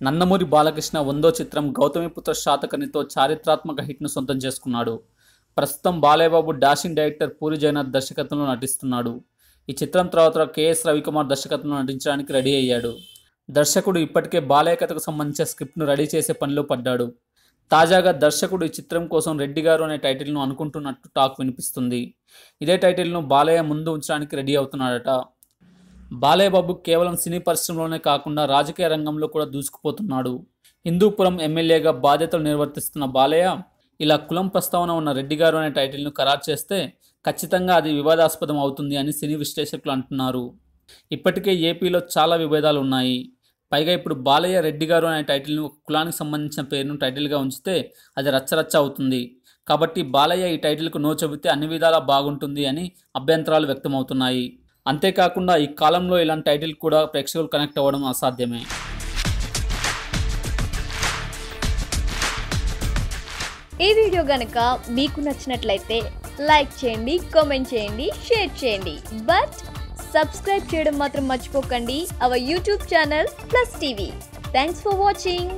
నందమూరి బాలకృష్ణ వందో చిత్రం గౌతమిపుత్ర శాతకర్ణితో చారిత్రాత్మక హిట్ను సొంతం చేసుకున్నాడు. ప్రస్తుతం బాలయ్యబాబు డాషింగ్ డైరెక్టర్ పూరి జగన్నాథ్ దర్శకత్వంలో నటిస్తున్నాడు. ఈ చిత్రం తర్వాత కేఎస్ రవికుమార్ దర్శకత్వంలో నటించడానికి రెడీ అయ్యాడు. దర్శకుడు ఇప్పటికే బాలయ్య కథకు సంబంధించిన స్క్రిప్ట్ను రెడీ చేసే పనిలో పడ్డాడు. తాజాగా దర్శకుడు ఈ చిత్రం కోసం రెడ్డి గారు అనే టైటిల్ను అనుకుంటున్నట్టు టాక్ వినిపిస్తుంది. ఇదే టైటిల్ను బాలయ్య ముందు ఉంచడానికి రెడీ అవుతున్నాడట. బాలయ్య బాబు కేవలం సినీ పరిశ్రమలోనే కాకుండా రాజకీయ రంగంలో కూడా దూసుకుపోతున్నాడు. హిందూపురం ఎమ్మెల్యేగా బాధ్యతలు నిర్వర్తిస్తున్న బాలయ్య ఇలా కులం ప్రస్తావన ఉన్న రెడ్డి గారు అనే టైటిల్ను ఖరారు చేస్తే ఖచ్చితంగా అది వివాదాస్పదం అవుతుంది అని సినీ విశ్లేషకులు అంటున్నారు. ఇప్పటికే ఏపీలో చాలా విభేదాలు ఉన్నాయి. పైగా ఇప్పుడు బాలయ్య రెడ్డి గారు అనే టైటిల్ను కులానికి సంబంధించిన పేరును టైటిల్గా ఉంచితే అది రచ్చరచ్చ అవుతుంది. కాబట్టి బాలయ్య ఈ టైటిల్కు నో చెబితే అన్ని విధాలా బాగుంటుంది అని అభ్యంతరాలు వ్యక్తమవుతున్నాయి. అంతేకాకుండా ఈ కాలంలో ఇలాంటి టైటిల్ కూడా ప్రేక్షకులు కనెక్ట్ అవ్వడం అసాధ్యమే. ఈ వీడియో కనుక మీకు నచ్చినట్లయితే లైక్ చేయండి కామెంట్ చేయండి షేర్ చేయండి. బట్ సబ్స్క్రైబ్ చేయడం మాత్రం మర్చిపోకండి. Our YouTube channel plus TV. Thanks for watching.